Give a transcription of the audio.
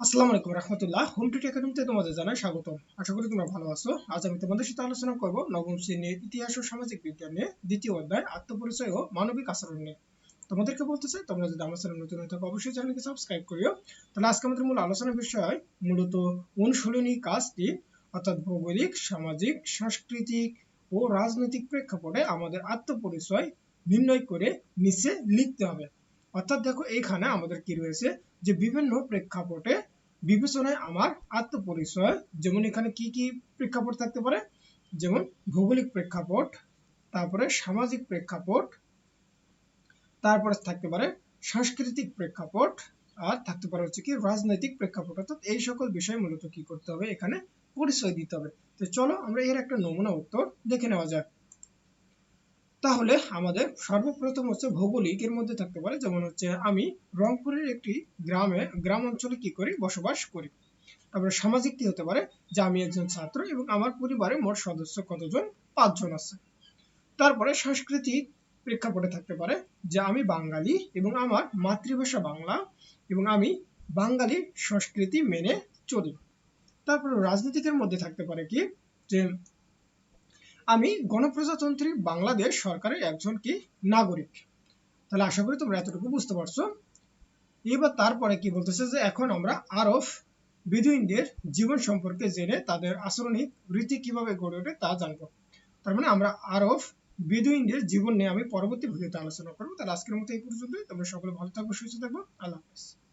আসসালামু আলাইকুম রহমতুল্লাহ। হোম টিউটি একাডেমিতে তোমাদের জানাই স্বাগত আশা করি তোমরা ভালো আছো। আজ আমি তোমাদের সাথে আলোচনা করব নবম শ্রেণির ইতিহাস ও সামাজিক বিজ্ঞান নিয়ে, দ্বিতীয় অধ্যায় আত্মপরিচয় ও মানবিক আচরণ নিয়ে। তোমাদেরকে বলতে চাই, তোমরা যদি আমার চ্যানেল নতুন হয়ে থাকো, অবশ্যই চ্যানেলকে সাবস্ক্রাইব করিও। তাহলে আজকে আমাদের মূল আলোচনার বিষয় মূলত অনুশীলনী কাজটি, অর্থাৎ ভৌগোলিক, সামাজিক, সাংস্কৃতিক ও রাজনৈতিক প্রেক্ষাপটে আমাদের আত্মপরিচয় নির্ণয় করে নিচে লিখতে হবে। অর্থাৎ দেখো এইখানে আমাদের কি রয়েছে যে বিভিন্ন প্রেক্ষাপটে বিবেচনায় আমার আত্মপরিচয়, যেমন এখানে কি কি প্রেক্ষাপট থাকতে পারে? যেমন ভৌগোলিক প্রেক্ষাপট, তারপরে সামাজিক প্রেক্ষাপট, তারপরে থাকতে পারে সাংস্কৃতিক প্রেক্ষাপট, আর থাকতে পারে হচ্ছে কি রাজনৈতিক প্রেক্ষাপট। অর্থাৎ এই সকল বিষয় মূলত কি করতে হবে? এখানে পরিচয় দিতে হবে। তো চলো আমরা এর একটা নমুনা উত্তর দেখে নেওয়া যাক। তাহলে আমাদের সর্বপ্রথম হচ্ছে ভৌগোলিক এর মধ্যে থাকতে পারে, যেমন হচ্ছে আমি রংপুরের একটি গ্রামে গ্রাম অঞ্চলে কি করি? বসবাস করি। তারপরে সামাজিক কি হতে পারে? যে আমি একজন ছাত্র এবং আমার পরিবারে মোট সদস্য কতজন? পাঁচজন আছে। তারপরে সাংস্কৃতিক প্রেক্ষাপটে থাকতে পারে যে আমি বাঙালি এবং আমার মাতৃভাষা বাংলা এবং আমি বাঙালি সংস্কৃতি মেনে চলি। তারপরে রাজনীতিকের মধ্যে থাকতে পারে কি? যে আমি গণপ্রজাতন্ত্রী বাংলাদেশ সরকারের একজন কি নাগরিক? তাহলে আশা করি তোমরা এতটুকু বুঝতে পারছ। এবার তারপরে কি বলতেছে যে এখন আমরা আরফ বিদুইনদের জীবন সম্পর্কে জেনে তাদের আচরণিক রীতি কীভাবে গড়ে ওঠে তা জানব। তার মানে আমরা আরফ বেদুইনদের জীবন নিয়ে আমি পরবর্তী ভিডিওতে আলোচনা করব। তাহলে আজকের মতো এই পর্যন্তই। তোমরা সকলে ভালো থাকব সুস্থ থাকব আল্লাহ হাফিজ।